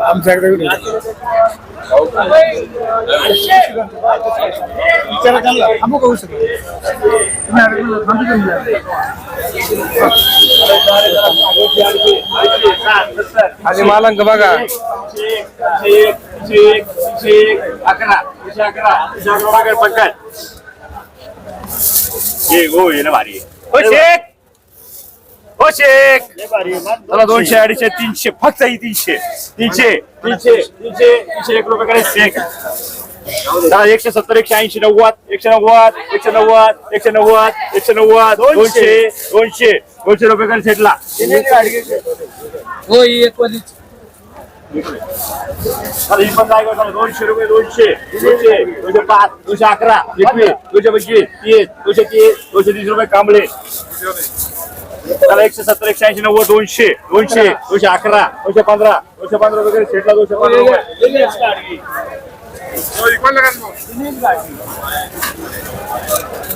आमच्याकडे थांबू का उशीर? आणि मालांक बघा अकरा अकरा अकरा पंकज हे हो ये ना भारी शेख हो शेख चला दोनशे अडीचशे तीनशे. फक्त ही तीनशे. तीनशे तीनशे तीनशे तीनशे एक रुपये करे शेख चला एकशे सत्तर एकशे ऐंशी नव्वद एकशे नव्वद एकशे नव्वद एकशे नव्वद एकशे नव्वद दोनशे. दोनशे दोनशे. रुपये करे सेटला. हो एक दोनशे रुपये दोनशे. दोनशे दोनशे पाच दोनशे अकरा एकवीस दोनशे पंचवीस तीस दोनशे तीस दोनशे तीस रुपये कांबळे. त्याला एकशे सत्तर एकशे ऐंशी नव्वद दोनशे दोनशे दोनशे अकरा दोनशे पंधरा दोनशे पंधरा वगैरे शेटला दोनशे पंधरा रुपये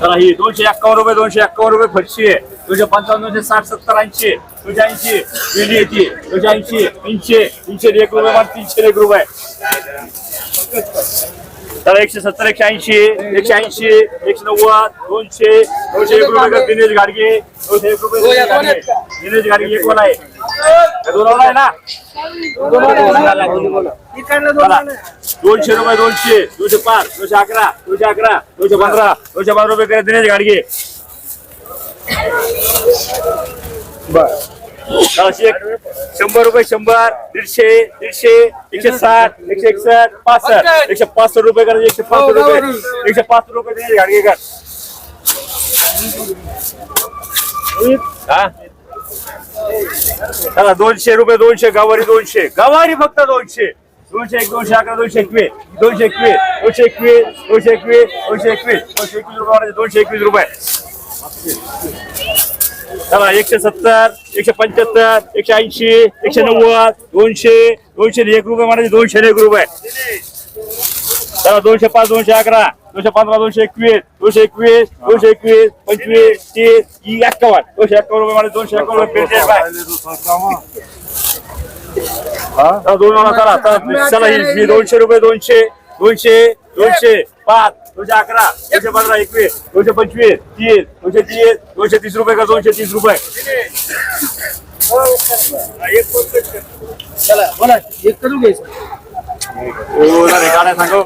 चला ही दोनशे एक्कावन्न रुपये दोनशे एक्कावन्न रुपये फरशी आहे. दोनशे पंचावन्न दोनशे साठ सत्तर ऐंशी दोनशे ऐंशी वेली येते दोनशे ऐंशी तीनशे तीनशे एक रुपये तीनशे एक रुपये. तर एकशे सत्तर एकशे ऐंशी एकशे ऐंशी एकशे नव्वद दोनशे दोनशे एक रुपये दिनेश गाडगे दोनशे एक रुपये दिनेश गाडगे. दिनेश गाडगे एक वाला आहे. हे आहे ना? दोनशे रुपये दोनशे दोनशे पाच दोनशे अकरा दोनशे अकरा दोनशे पंधरा दोनशे पंधरा रुपये करा दिनेश गाडगे. बर. शंभर रुपये शंभर दीडशे दीडशे एकशे साठ एकशे एकसष्ट पासष्ट. एकशे पासष्ट रुपये करायचे एकशे पासष्ट रुपये. एकशे पासष्ट रुपये गाडगे कर. हा? दोनशे रुपये दोनशे गवारी दोनशे. गवारी फक्त दोनशे. दोनशे एक दोनशे अकरा दोनशे एकवीस. दोनशे एकवीस दोनशे एकवीस दोनशे एकवीस दोनशे एकवीस दोनशे एकवीस रुपये दोनशे एकवीस रुपये. चला, एकशे सत्तर, एकशे पंच्याहत्तर, एकशे ऐंशी, एकशे नव्वद, दोनशे दोनशे एक रुपये म्हणायचे दोनशे एक रुपये. चला, दोनशे पाच, दोनशे अकरा, दोनशे पंधरा, दोनशे एकवीस दोनशे एकवीस दोनशे एकवीस, पंचवीस, तीस एक्कावन्न. दोनशे एक्कावन्न रुपये म्हणायचे दोनशे एक्कावन्न दोन चला चला ही दोनशे रुपये, दोनशे दोनशे दोनशे, पाच. दोनशे अकरा दोनशे पंधरा एकवीस दोनशे पंचवीस तीस दोनशे तीस दोनशे तीस रुपये का दोनशे तीस रुपये? चला बोला एक करू घ्यायचं हो,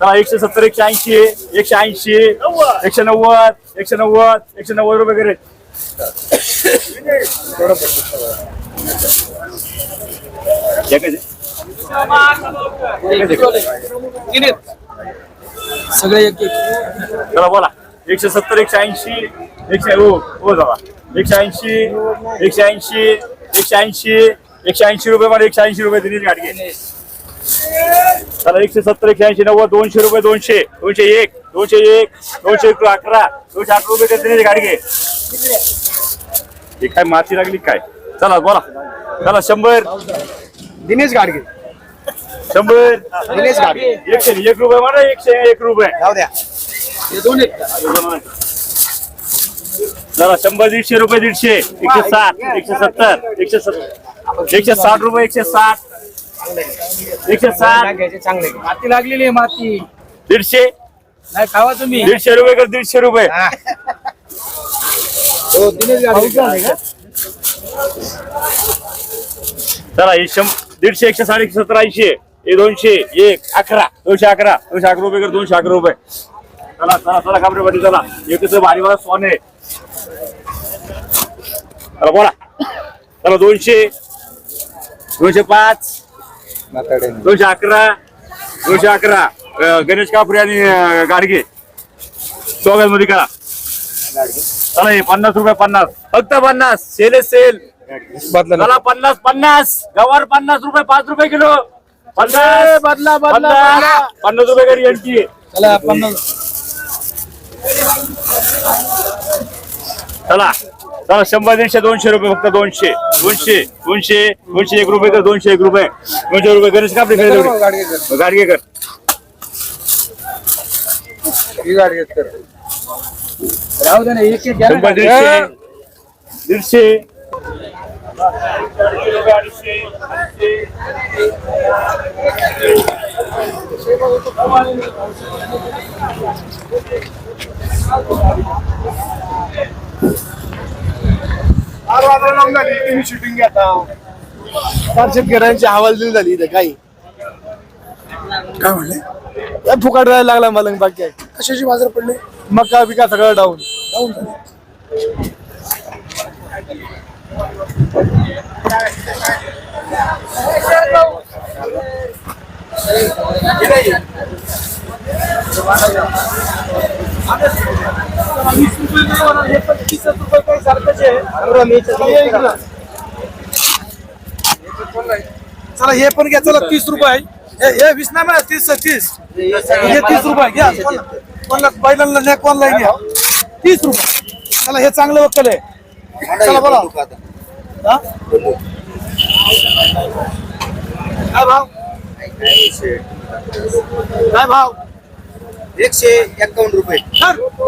चला एकशे सत्तर एकशे ऐंशी एकशे ऐंशी एकशे नव्वद एकशे नव्वद एकशे नव्वद रुपये करेल. हे सगळे एक एक. चला बोला. एकशे सत्तर एकशे ऐंशी एकशे हो हो एकशे ऐंशी एकशे ऐंशी एकशे ऐंशी एकशे ऐंशी रुपये मला एकशे ऐंशी रुपये दिनेश गाडगे. चला एकशे सत्तर एकशे ऐंशी नव्वद दोनशे रुपये दोनशे. दोनशे एक दोनशे एक दोनशे एक अकरा दोनशे अकरा रुपये दिनेश गाडगे. हे काय माती लागली काय? चला बोला. चला शंभर. दिनेश गाडगे. शंभर. दिनेश गाडगे. एकशे एक रुपये म्हणा एकशे एक रुपये. जाऊ द्या. हे दोन आहेत जरा शंभर दीडशे रुपये दीडशे. एकशे साठ एकशे सत्तर एकशे सत्तर. एकशे साठ रुपये एकशे साठ. एकशे साठ. चांगले. माती लागलेली आहे माती. दीडशे. नाही खावा तुम्ही. दीडशे रुपये कर दीडशे रुपये. हो. दिनेश गाडगे. हे शं दीडशे एकशे साठ एकशे सत्तर ऐंशी. हे दोनशे एक अकरा. दोनशे अकरा. दोनशे अकरा रुपये कर दोनशे अकरा रुपये. चला चला चला काबरे पाटील चला. एकच भारी मला सोने. चला बोला. चला दोनशे. दोनशे पाच. दोनशे अकरा. दोनशे अकरा. गणेश कापरे आणि गाडगे. मध्ये करा. चला हे पन्नास रुपये पन्नास. फक्त पन्नास. सेल. आहे सेल चला पन्नास पन्नास. गवार पन्नास रुपये पाच रुपये किलो. पन्नास. बदला बदला पन्नास. रुपये करी यांची. चला पन्नास. चला. चला शंभर दीडशे दोनशे रुपये फक्त दोनशे. दोनशे दोनशे दोनशे एक रुपये कर दोनशे एक रुपये. दोनशे रुपये गणेश कापरे खरेदी गाडगे कर. शंभर. दीडशे दीडशे. शूटिंग घेता फार शेतकऱ्यांची हवालदिल झाली इथे काही काय म्हणले? काय फुकाट राहायला लागला मला बाकी आहे. कशाची बाजार पडले? मका बिका सगळं डाऊन. जाऊन झाले. चला हे पण घ्या चला तीस रुपये हे- हे वीस नाही म्हणा तीस तीस. हे तीस रुपये घ्या. कोणला बैलांना नॅक ऑनलाईन घ्या तीस रुपये. चला हे चांगलं वक्कल आहे. चला बोला. हा? काय भाव? काय भाव? एकशे एक्कावन्न रुपये.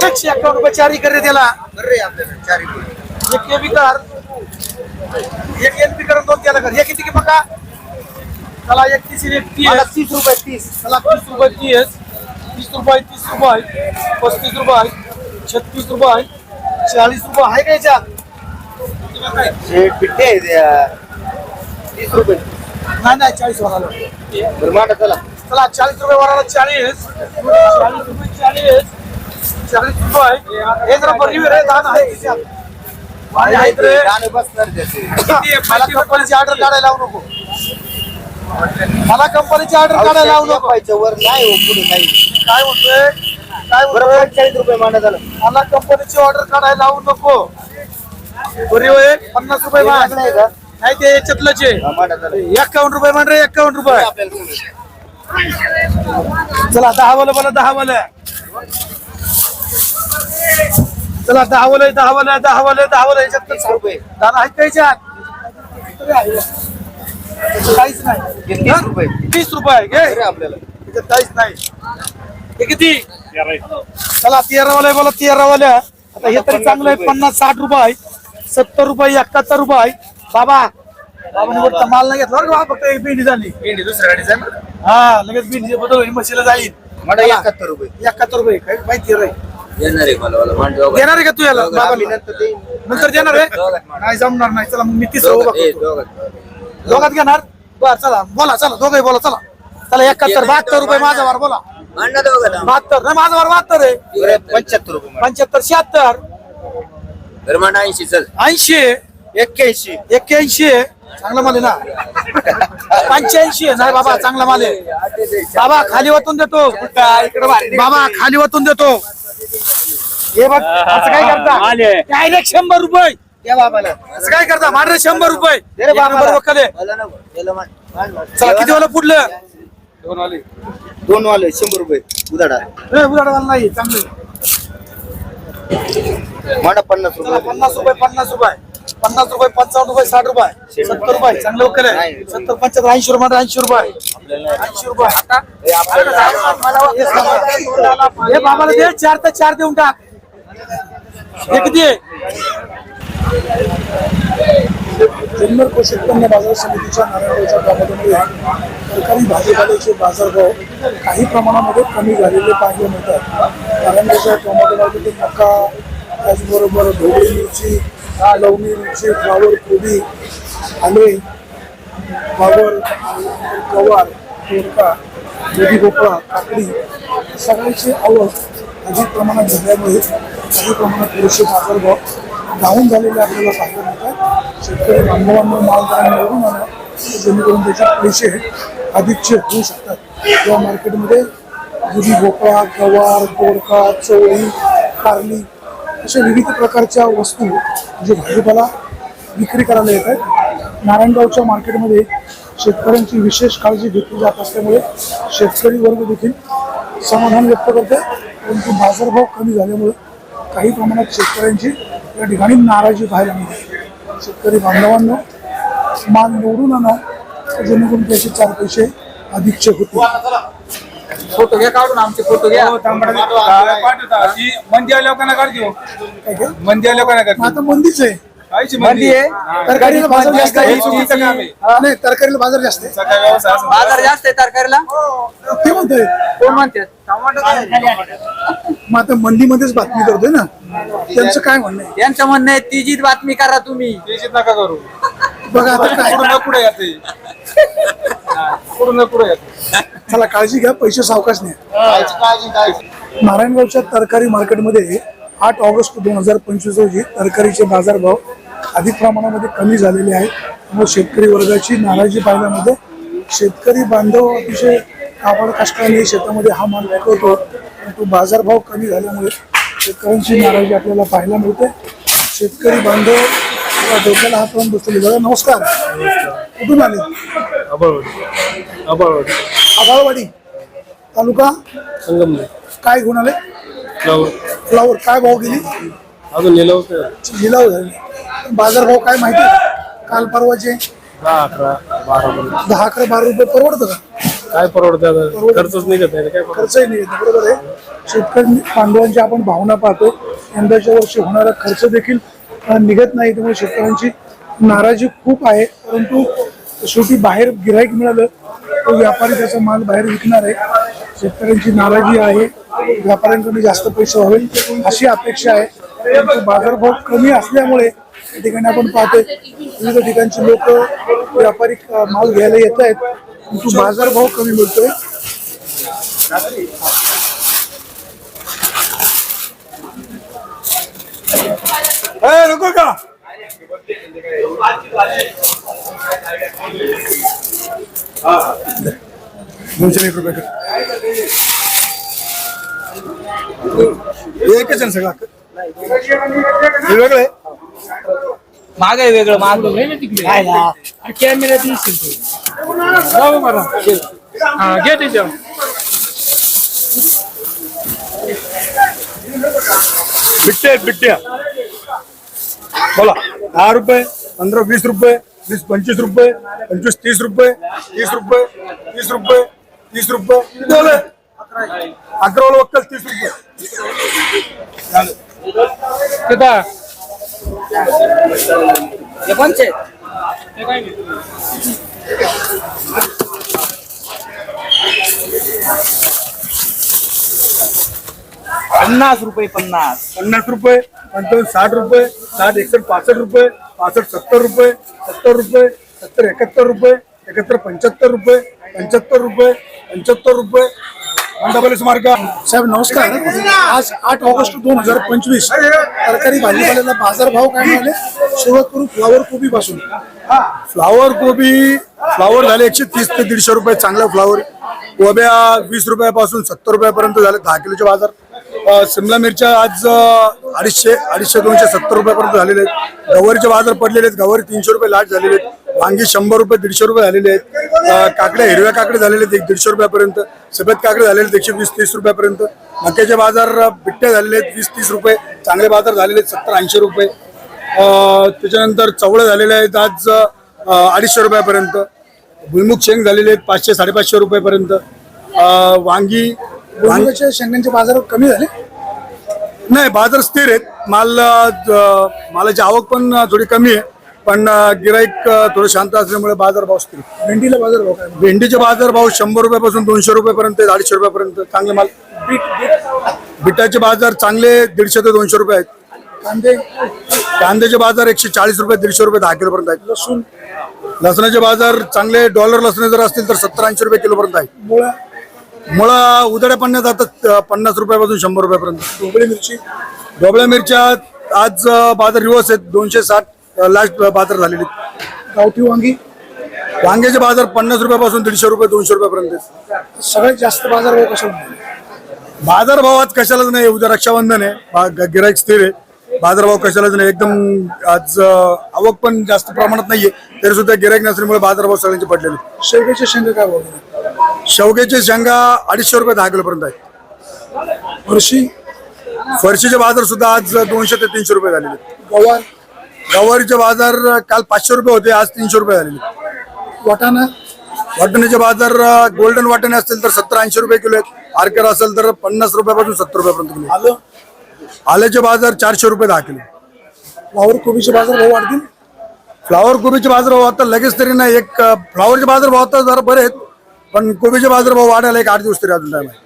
एकशे चारी कर रे त्याला. बरं रे आपल्याला चार रुपये एक एबी कर. एक एलबी कर दोन त्याला कर. हे किती की बघा चला एक तीस एक तीस. मला तीस रुपये तीस. चला तीस रुपये तीस. तीस रुपये तीस रुपये. पस्तीस रुपये. छत्तीस रुपये. चाळीस रुपये. आहे का याच्यात? आहे त्या. तीस रुपये. नाही नाही चाळीस वराला चला. चला चाळीस रुपये वराला चाळीस. चाळीस रुपये चाळीस. चाळीस रुपये. हे जरा बरी रे दान आहे रे. मला कंपनीची ऑर्डर काढायला लावू नको. मला कंपनीची ऑर्डर काढायला लावू नको. पाहिजे वर नाही हो पुढे नाही. काय म्हणतोय काय बरं म्हणतोय पंचेचाळीस रुपये माटा झालं. मला कंपनीची ऑर्डर काढायला लावू नको. बरी होय? पन्नास रुपये मान लागलाय का? नाही ते याच्यातलंच आहे हा, एक्कावन्न रुपये मान रे एक्कावन्न रुपये? चला दहा वाला बोला दहा वाला. चला दहा वाला दहा वाला दहा वाला दहा वाला याच्यात तीस रुपये. दादा आहेत का याच्यात? काहीच नाही. तीस रुपये. तीस रुपये घे. आपल्याला. त्याच्यात काहीच नाही. हे किती? चला तेरा वाला बोला तेरा वाल्या आता हे तरी चांगलं आहे पन्नास साठ रुपये सत्तर रुपये एकाहत्तर रुपये बाबा बाबाने बोलता माल नाही घेतला बरं का बाबा फक्त एक भेंडी झाली. भेंडी दुसऱ्या गाडीचा ना हा लगेच भेंडी बदल होईल म्हशीला जाईल. माटा एकाहत्तर रुपये. एकाहत्तर रुपये काय माहिती रे येणार आहे मला मला मांडवा देणार आहे का तू याला? बाबाला? नंतर देईन. नंतर देणार आहे? दोघात. नाही जमणार नाही. चला मग मी ए, करतो. दोघात. दोघात घेणार? बर चला बोला चला दोघे बोला चला. चला एकाहत्तर बहात्तर रुपये माझा वर बोला. दोघात. बहात्तर नाही माझा वर बहात्तर आहे. पंच्याहत्तर रुपये. पंच्याहत्तर शहात्तर. ऐंशी चल. ऐंशी. एक्क्याऐंशी. एक्क्याऐंशी चांगला माल आहे ना? पंच्याऐंशी आहे. नाही बाबा चांगला माल आहे. बाबा खाली वाटून देतो. बाबा खाली वाटून देतो. हे बघ असं काय करता? डायरेक्ट शंभर रुपये. बाबाला. असं काय करता? मांडरे शंभर रुपये. एक. नंबर आहे. चला किती वाला पुढलं? दोन वाले. शंभर रुपये. उदाडा नाही चांगलं. मांडा पन्नास रुपये. पन्नास रुपये पन्नास रुपये. पन्नास रुपये पंचावन्न रुपये साठ रुपये. सत्तर रुपये. चांगलं आहे. नाही. सत्तर पंच्याहत्तर ऐंशी रुपये ऐंशी रुपये. ऐंशी रुपये. हे बाबाला दे. चार तर चार देऊन टाक. हे किती जुन्नर कृषी उत्पन्न बाजार समितीच्या नारायणगावच्या गावामध्ये सरकारी भाजीपाल्याचे बाजारभाव काही प्रमाणामध्ये कमी झालेले पाहायला मिळतात. नारायणगावच्या टोमॅटोमध्ये मका त्याचबरोबर ढोबळी मिरची लवणी मिरची फ्लावर कोबी आले फ्लावर गवार तोडका दुधी भोपळा काकडी सगळ्यांची आवक अधिक प्रमाणात झाल्यामुळे काही प्रमाणात पुरेसे बाजारभाव डाऊन झालेले आपल्याला पाहायला मिळतात. शेतकरी बांधवांना माल जरा आणा जेणेकरून त्याचे पैसे अधिकचे होऊ शकतात. किंवा मार्केटमध्ये दुधी भोपळा गवार दोडका चवळी कारली अशा विविध प्रकारच्या वस्तू जे भाजीपाला विक्री करायला येत आहेत. नारायणगावच्या मार्केटमध्ये शेतकऱ्यांची विशेष काळजी घेतली जात असल्यामुळे शेतकरी वर्ग देखील समाधान व्यक्त करते परंतु बाजारभाव कमी झाल्यामुळे काही प्रमाणात शेतकऱ्यांची या ठिकाणी नाराजी पाहायला मिळते. शेतकरी बांधवांना माल निवडून आणा. जेणेकरून त्याचे चार पैसे अधिकचे होतील. फोटो घ्या काढून आमचे फोटो घ्या. पाठवता? मंदी आल्या लोकांना काढतो? मंदी आता मंदीच आहे. मंदी आहे. तरकारीला बाजार जास्त आहे. चुकीचं काम आहे. हा, नाही तरकारीला बाजार जास्त आहे. बाजार जास्त आहे तरकारीला? ते म्हणतोय. कोण म्हणतात मग आता मंदीमध्येच बातमी करतोय ना? त्यांचं काय म्हणणं आहे? यांचं म्हणणं आहे ती जी बातमी करा तुम्ही. तेजीत नका करू. बघा आता काय. पुढे पुढे येते. पुढे पुढे येते. चला काळजी घ्या पैसे सावकाश नाही नारायणगावच्या तरकारी मार्केटमध्ये आठ ऑगस्ट दोन हजार पंचवीस रोजी तरकारीचे बाजारभाव अधिक प्रमाणामध्ये कमी झालेले आहेत. त्यामुळे शेतकरी वर्गाची नाराजी पाहिल्यामध्ये शेतकरी बांधव अतिशय कापड कष्टाने शेतामध्ये हा माल विकवतो परंतु बाजारभाव कमी झाल्यामुळे शेतकऱ्यांची नाराजी आपल्याला पाहायला मिळते. शेतकरी बांधव डोक्याला हात लावून बसलेले बघा नमस्कार. कुठून आले? आबाळवाडी तालुका? काय घेऊन आले? फ्लावर. काय भाव गेली? अजून लिहिलं लिलाव झाले. बाजार भाव काय माहिती? काल परवाचे दहा अकरा बारा दहा अकरा बारा रुपये परवडतं का? काय परवडतं आता? खर्चच निघत नाही काय खर्चही नाही बरोबर आहे. शेतकरी बांधवांची आपण भावना पाहतो यंदाच्या वर्षी होणारा खर्च देखील अ, निघत नाही त्यामुळे शेतकऱ्यांची नाराजी खूप आहे. परंतु शेवटी बाहेर गिराईक मिळालं तो व्यापारी त्याचा माल बाहेर विकणार आहे. शेतकऱ्यांची नाराजी आहे. व्यापाऱ्यांकडे जास्त पैसे व्हावे अशी अपेक्षा आहे. परंतु बाजारभाव कमी असल्यामुळे या ठिकाणी आपण पाहतोय विविध ठिकाणची लोक व्यापारी अ, माल घ्यायला येत आहेत. परंतु बाजारभाव कमी मिळतोय. नको का? दोनशे एक रुपये एकच आहे ना सगळं? वेगळं आहे. माग आहे वेगळं माग. बिट्टे आहेत, बिट्ट्या बोला. दहा रुपये पंधरा वीस रुपये वीस पंचवीस रुपये पंचवीस तीस रुपये तीस रुपये तीस रुपये तीस रुपये. किती झाले अकरा वाला वक्कल तीस रुपये. ये कौन से पन्नास रुपये पन्नास. पन्नास रुपये पंचावन्न साठ रुपये साठ एकसष्ट पासष्ट रुपये पासष्ट सत्तर रुपये सत्तर रुपये सत्तर एकाहत्तर रुपये एकाहत्तर पंच्याहत्तर रुपये पंच्याहत्तर रुपये पंच्याहत्तर रुपये साहेब नमस्कार. आज आठ ऑगस्ट दोन हजार पंचवीस. तरकारी भाजीपाल्याला बाजारभाव काय मिळाले सुरुवात करू फ्लावर कोबी पासून. फ्लावर कोबी फ्लावर झाले एकशे तीस ते दीडशे रुपये चांगला फ्लावर. कोब्या वीस रुपयापासून सत्तर रुपयापर्यंत झाले दहा किलोचे बाजार. शिमला मिरच्या आज अडीचशे अडीचशे दोनशे सत्तर रुपयापर्यंत झालेले आहेत. गवारीचे बाजार पडलेले आहेत गवारी तीनशे रुपये लाट झालेले आहेत. वांगी शंभर रुपये दीडशे रुपये झालेले आहेत. काकड्या हिरव्या काकडे झालेले आहेत एक दीडशे रुपयापर्यंत. सफेद काकडे झालेले आहेत एकशे वीस तीस रुपयापर्यंत. मक्याचे बाजार बिट्ट्या झालेले आहेत वीस तीस रुपये. चांगले बाजार झालेले आहेत सत्तर ऐंशी रुपये. त्याच्यानंतर चवळे झालेले आहेत आज अडीचशे रुपयापर्यंत. भुईमुग शेंग झालेले आहेत पाचशे साडेपाचशे रुपयापर्यंत. वांगी वांगी भुईमुगाच्या शेंगांचे बाजार कमी झाले? नाही बाजार स्थिर आहेत. माल मालाची आवक पण थोडी कमी आहे. पण गिराईक थोडं शांत असल्यामुळे बाजार भाव स्थिर. आहे. भेंडीला बाजारभाव काय? भेंडीचे बाजार भाव शंभर रुपयापासून दोनशे रुपयापर्यंत अडीचशे रुपयापर्यंत चांगले माल. Bit bit. बिटाचे बाजार चांगले दीडशे ते दोनशे रुपये आहेत. कांदे? कांद्याचे बाजार एकशे चाळीस रुपये दीडशे रुपये दहा किलोपर्यंत आहेत. लसूण? लसणाचे बाजार चांगले डॉलर लसणे जर असतील तर सत्तर ऐंशी रुपये किलोपर्यंत आहेत. मुळा? मुळा उदड्या पडण्यात जातात पन्नास रुपयापासून शंभर रुपयापर्यंत. ढोबळी मिरची? ढोबळ्या मिरच्या आज बाजार रिवर्स आहेत दोनशे साठ. लास्ट बाजार झालेले. गावठी वांगी वांग्याचे बाजार पन्नास रुपयापासून दीडशे रुपये दोनशे रुपयापर्यंत. सगळ्यात जास्त बाजारभाव कसा मिळाले? बाजारभाव आज कशालाच नाही उद्या रक्षाबंधन आहे गिराईक स्थिर आहे बाजारभाव कशालाच नाही एकदम आज आवक पण जास्त प्रमाणात नाहीये तरी सुद्धा गिराईक नसल्यामुळे बाजारभाव सगळ्यांचे पडलेले. शेवग्याचे शेंगा काय भाव? शेवग्याचे शेंगा अडीचशे रुपये दहा किलोपर्यंत आहेत फरशी फरशीचे बाजार सुद्धा आज दोनशे ते तीनशे रुपये झालेले आहेत. गवार गवारीचे बाजार काल पाचशे रुपये होते आज तीनशे रुपये झालेले. वाटाणा? वाटाण्याचे बाजार गोल्डन वाटाणे असतील तर सत्तर ऐंशी रुपये किलो आहेत. आरकर असेल तर पन्नास रुपयापासून सत्तर रुपयापर्यंत किलो आलं? आल्याचे बाजार चारशे रुपये दहा किलो फ्लावर कोबीचे बाजार भाव वाढतील? फ्लावर कोबीचे बाजारभाव आता लगेच तरी नाही. एक फ्लावरचे बाजारभाव आता जरा बरे आहेत पण कोबीचे बाजारभाव वाढायला एक आठ दिवस तरी अजून टाइम आहे.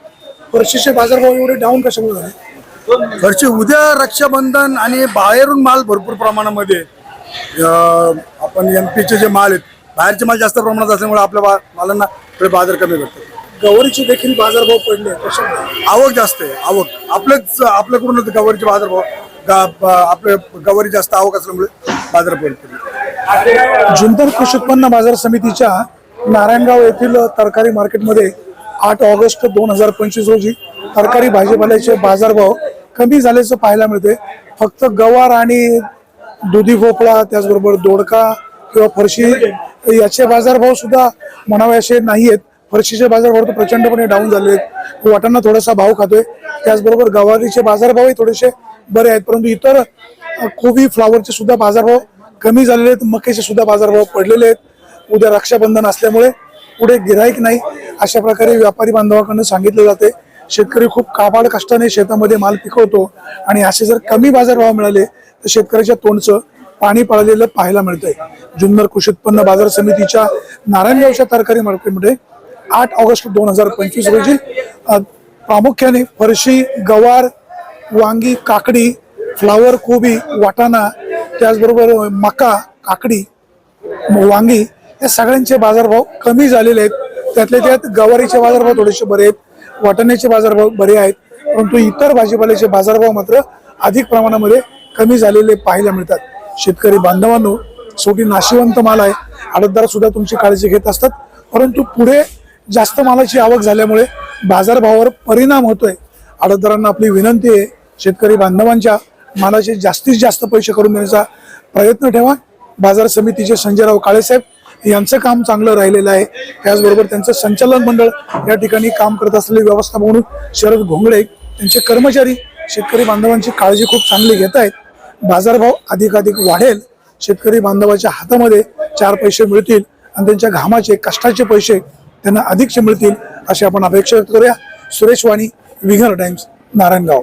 फरशीचे बाजारभाव एवढे डाऊन कशामुळे झाले? घरची उद्या रक्षाबंधन आणि बाहेरून माल भरपूर प्रमाणामध्ये आपण एम पीचे जे माल आहेत बाहेरचे माल जास्त प्रमाणात असल्यामुळे आपल्या बा- मालांना थोडे बाजार कमी भेटतात गवारीचे देखील बाजारभाव पडले कशामुळे आवक जास्त आहे आवक. आपलेच आपल्याकडूनच गवारीचे बाजारभाव गा- आपले गवारी जास्त आवक असल्यामुळे बाजार पडते जुन्नर कृषी उत्पन्न बाजार समितीच्या नारायणगाव येथील तरकारी मार्केटमध्ये आठ ऑगस्ट दोन हजार पंचवीस रोजी तरकारी भाजीपाल्याचे बाजारभाव कमी झाल्याचं पाहायला मिळते फक्त गवार आणि दुधी भोपळा त्याचबरोबर दोडका किंवा फरशी याचे बाजारभाव सुद्धा म्हणावे असे नाही आहेत फरशीचे बाजारभाव तर प्रचंडपणे डाऊन झाले आहेत. वाटाणा थोडासा भाव खातोय. त्याचबरोबर गवारीचे बाजारभावही थोडेसे बरे आहेत. परंतु इतर कोबी फ्लावरचे सुद्धा बाजारभाव कमी झालेले आहेत. मकेचे सुद्धा बाजारभाव पडलेले आहेत. उद्या रक्षाबंधन असल्यामुळे पुढे गिराईक नाही. अशा प्रकारे व्यापारी बांधवाकडून सांगितलं जाते शेतकरी खूप काबाड कष्टाने शेतामध्ये माल पिकवतो आणि असे जर कमी बाजारभाव मिळाले तर शेतकऱ्याच्या तोंडचं पाणी पळालेलं पाहायला मिळतंय. जुन्नर कृषी उत्पन्न बाजार समितीच्या नारायणगावच्या तरकारी मार्केटमध्ये आठ ऑगस्ट दोन हजार पंचवीस रोजी प्रामुख्याने फरशी गवार वांगी काकडी फ्लावर कोबी वाटाणा त्याचबरोबर मका काकडी वांगी या सगळ्यांचे बाजारभाव कमी झालेले आहेत. त्यातले त्यात गवारीचे बाजारभाव थोडेसे बरे आहेत. वाटाण्याचे बाजारभाव बरे आहेत परंतु इतर भाजीपाल्याचे बाजारभाव मात्र अधिक प्रमाणामध्ये कमी झालेले पाहायला मिळतात. शेतकरी बांधवांनो शेवटी नाशिवंत माल आहे. आडतदार सुद्धा तुमची काळजी घेत असतात. परंतु पुढे जास्त मालाची आवक झाल्यामुळे बाजारभावावर परिणाम होतोय. आडतदारांना आपली विनंती आहे शेतकरी बांधवांच्या मालाचे जास्तीत जास्त पैसे करून देण्याचा प्रयत्न ठेवा. बाजार समितीचे संजयराव काळेसाहेब यांचं काम चांगलं राहिलेलं आहे. त्याचबरोबर त्यांचं संचालन मंडळ या ठिकाणी काम करत असलेले व्यवस्था म्हणून शरद घोंगडे त्यांचे कर्मचारी शेतकरी बांधवांची काळजी खूप चांगली घेत आहेत. बाजारभाव अधिकाधिक वाढेल. शेतकरी बांधवाच्या हातामध्ये चार पैसे मिळतील आणि त्यांच्या घामाचे कष्टाचे पैसे त्यांना अधिकचे मिळतील अशी आपण अपेक्षा करूया. सुरेश वाणी विघर टाइम्स नारायणगाव.